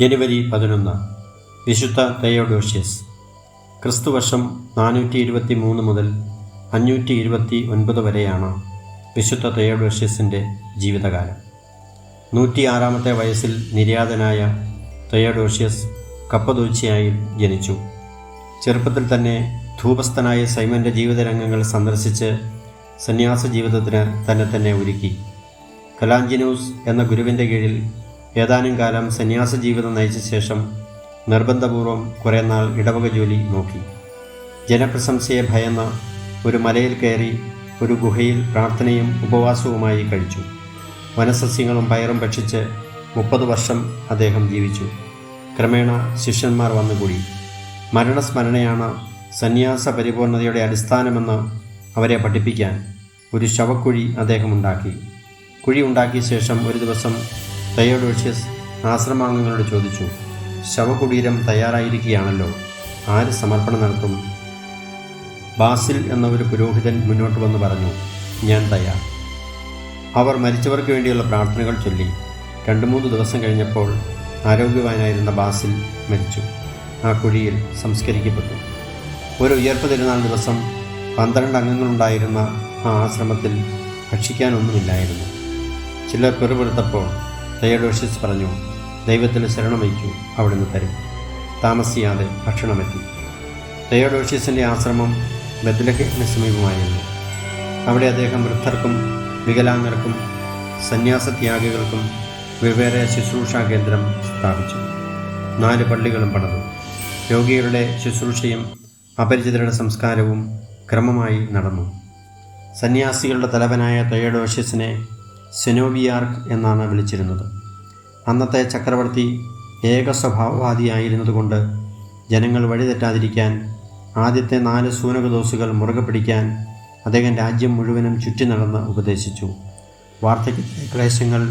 ജനുവരി പതിനൊന്ന്. വിശുദ്ധ തയോഡോഷ്യസ് ക്രിസ്തുവർഷം നാനൂറ്റി ഇരുപത്തി മൂന്ന് മുതൽ അഞ്ഞൂറ്റി ഇരുപത്തി ഒൻപത് വരെയാണ് വിശുദ്ധ തയോഡോഷ്യസിന്റെ ജീവിതകാലം. നൂറ്റിയാറാമത്തെ വയസ്സിൽ നിര്യാതനായ തയോഡോഷ്യസ് കപ്പദൂച്ചിയായി ജനിച്ചു. ചെറുപ്പത്തിൽ തന്നെ ധൂപസ്ഥനായ സൈമന്റെ ജീവിതരംഗങ്ങൾ സന്ദർശിച്ച് സന്യാസ ജീവിതത്തിന് തന്നെ തന്നെ ഒരുക്കി. കലാഞ്ചിനൂസ് എന്ന ഗുരുവിന്റെ കീഴിൽ ഏതാനും കാലം സന്യാസ ജീവിതം നയിച്ച ശേഷം നിർബന്ധപൂർവം കുറേ നാൾ ഇടവക ജോലി നോക്കി. ജനപ്രശംസയെ ഭയന്ന ഒരു മലയിൽ കയറി ഒരു ഗുഹയിൽ പ്രാർത്ഥനയും ഉപവാസവുമായി കഴിച്ചു. വനസസ്യങ്ങളും പയറും ഭക്ഷിച്ച് മുപ്പത് വർഷം അദ്ദേഹം ജീവിച്ചു. ക്രമേണ ശിഷ്യന്മാർ വന്നുകൂടി. മരണസ്മരണയാണ് സന്യാസ പരിപൂർണതയുടെ അടിസ്ഥാനമെന്ന് അവരെ പഠിപ്പിക്കാൻ ഒരു ശവക്കുഴി അദ്ദേഹം ഉണ്ടാക്കി കുഴി ഉണ്ടാക്കിയ ശേഷം ഒരു ദിവസം തയോഡോഷ്യസ് ആശ്രമാംഗങ്ങളോട് ചോദിച്ചു ശവകുടീരം തയ്യാറായിരിക്കുകയാണല്ലോ. ആര് സമർപ്പണം നടത്തും? ബാസിൽ എന്ന ഒരു പുരോഹിതൻ മുന്നോട്ട് വന്ന് പറഞ്ഞു ഞാൻ തയ്യാർ. അവർ മരിച്ചവർക്ക് വേണ്ടിയുള്ള പ്രാർത്ഥനകൾ ചൊല്ലി. രണ്ട് മൂന്ന് ദിവസം കഴിഞ്ഞപ്പോൾ ആരോഗ്യവാനായിരുന്ന ബാസിൽ മരിച്ചു. ആ കുഴിയിൽ സംസ്കരിക്കപ്പെട്ടു. ഒരു ഉയർപ്പ് തിരുനാൾ ദിവസം പന്ത്രണ്ട് അംഗങ്ങളുണ്ടായിരുന്ന ആ ആശ്രമത്തിൽ ഭക്ഷിക്കാനൊന്നുമില്ലായിരുന്നു. ചിലർ പെറുപെടുത്തപ്പോൾ തയ്യഡോഷ്യസ് പറഞ്ഞു ദൈവത്തിന് ശരണമയക്കൂ അവിടുന്ന് തരും. താമസിയാതെ ഭക്ഷണമെത്തി. തയ്യോഡോഷ്യസിന്റെ ആശ്രമം ബദ്ലഹിന് സമീപമായിരുന്നു. അവിടെ അദ്ദേഹം വൃദ്ധർക്കും വികലാംഗർക്കും സന്യാസത്യാഗികൾക്കും വെവ്വേറെ ശുശ്രൂഷാ കേന്ദ്രം സ്ഥാപിച്ചു. നാല് പള്ളികളും പണിതു. രോഗികളുടെ ശുശ്രൂഷയും അപരിചിതരുടെ സംസ്കാരവും ക്രമമായി നടന്നു. സന്യാസികളുടെ തലവനായ തയ്യഡോഷ്യസിനെ സെനോബിയാർക്ക് എന്നാണ് വിളിച്ചിരുന്നത്. അന്നത്തെ ചക്രവർത്തി ഏക സ്വഭാവവാദിയായിരുന്നതുകൊണ്ട് ജനങ്ങൾ വഴിതെറ്റാതിരിക്കാൻ ആദ്യത്തെ നാല് സൂനകദോസുകൾ മുറുകെ പിടിക്കാൻ അദ്ദേഹം രാജ്യം മുഴുവനും ചുറ്റി നടന്ന് ഉപദേശിച്ചു. വാർദ്ധക്യത്തിലെ ക്ലേശങ്ങൾ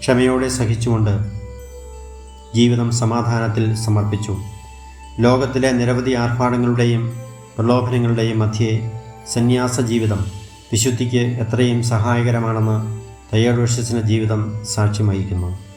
ക്ഷമയോടെ സഹിച്ചുകൊണ്ട് ജീവിതം സമാധാനത്തിൽ സമർപ്പിച്ചു. ലോകത്തിലെ നിരവധി ആർഭാടങ്ങളുടെയും പ്രലോഭനങ്ങളുടെയും മധ്യേ സന്യാസ ജീവിതം വിശുദ്ധിക്ക് എത്രയും സഹായകരമാണെന്ന് തയ്യാഡോഷ്യസിന്റെ ജീവിതം സാക്ഷ്യം വഹിക്കുന്നു.